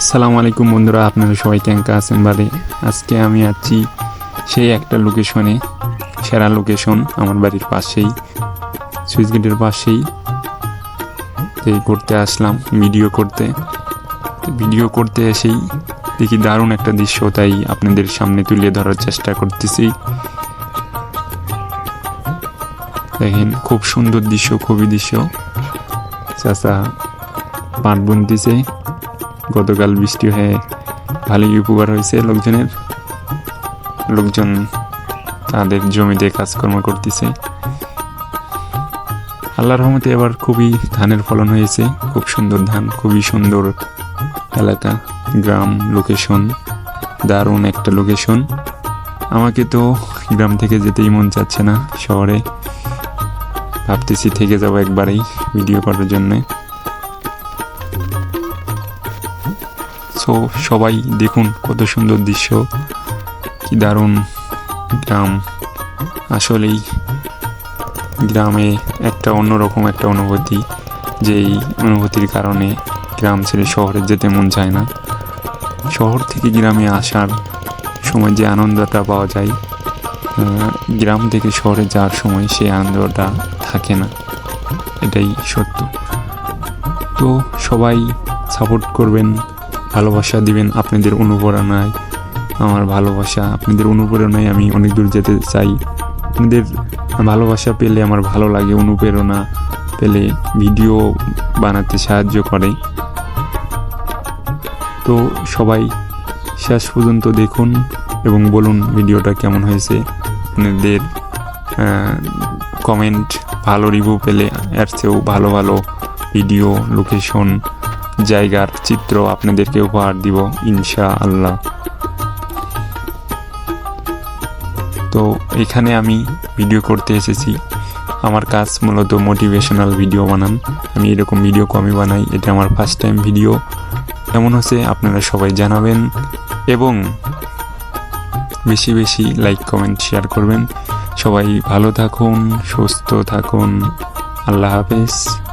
আসসালামু আলাইকুম বন্ধুরা, আপনারা সবাই ক্যাঙ্কা আছেন বাদে আজকে আমি আছি সেই একটা লোকেশনে সেরা লোকেশন আমার বাড়ির পাশেই, সুইচ গেটের পাশেই। এই ঘুরতে আসলাম ভিডিও করতে। ভিডিও করতে এসেই দেখি দারুণ একটা দৃশ্য, তাই আপনাদের সামনে তুলে ধরার চেষ্টা করতেছি। দেখেন, খুব সুন্দর দৃশ্য, খুবই দৃশ্য। চাষা পাট বুনতেছে। গতকাল বৃষ্টি হয়ে ভালোই উপকার হয়েছে লোকজনের। লোকজন তাদের জমিতে কাজকর্ম করতেছে। আল্লাহর রহমতে এবার খুবই ধানের ফলন হয়েছে। খুব সুন্দর ধান, খুবই সুন্দর এলাকা, গ্রাম লোকেশন দারুণ একটা লোকেশন আমাকে তো গ্রাম থেকে যেতেই মন চাচ্ছে না, শহরে। ভাবতেছি থেকে যাব একবারেই ভিডিও করার জন্যে। সো সবাই দেখুন কত সুন্দর দৃশ্য। কি দারুণ গ্রাম। আসলেই গ্রামে একটা অন্যরকম একটা অনুভূতি যেই অনুভূতির কারণে গ্রাম ছেড়ে শহরে যেতে মন চায় না। শহর থেকে গ্রামে আসার সময় যে আনন্দটা পাওয়া যায় গ্রাম থেকে শহরে যাওয়ার সময় সেই আনন্দটা থাকে না। এটাই সত্য। তো সবাই সাপোর্ট করবেন ভালোবাসা দিবেন আপনাদের অনুপ্রেরণায়। আমার ভালোবাসা আপনাদের অনুপ্রেরণায় আমি অনেক দূর যেতে চাই। আপনাদের ভালোবাসা পেলে আমার ভালো লাগে, অনুপ্রেরণা পেলে ভিডিও বানাতে সাহায্য করে। তো সবাই শেষ পর্যন্ত দেখুন এবং বলুন ভিডিওটা কেমন হয়েছে। আপনাদের কমেন্ট ভালো রিভিউ পেলে এর চেয়েও ভালো ভালো ভিডিও লোকেশন জায়গার চিত্র আপনাদেরকে উপহার দিব ইনশা আল্লাহ তো এখানে আমি ভিডিও করতে এসেছি। আমার কাজ মূলত মোটিভেশনাল ভিডিও বানান। আমি এরকম ভিডিও কমই বানাই, এটা আমার ফার্স্ট টাইম ভিডিও কেমন হচ্ছে আপনারা সবাই জানাবেন এবং বেশি বেশি লাইক কমেন্ট শেয়ার করবেন। সবাই ভালো থাকুন, সুস্থ থাকুন। আল্লাহ হাফেজ।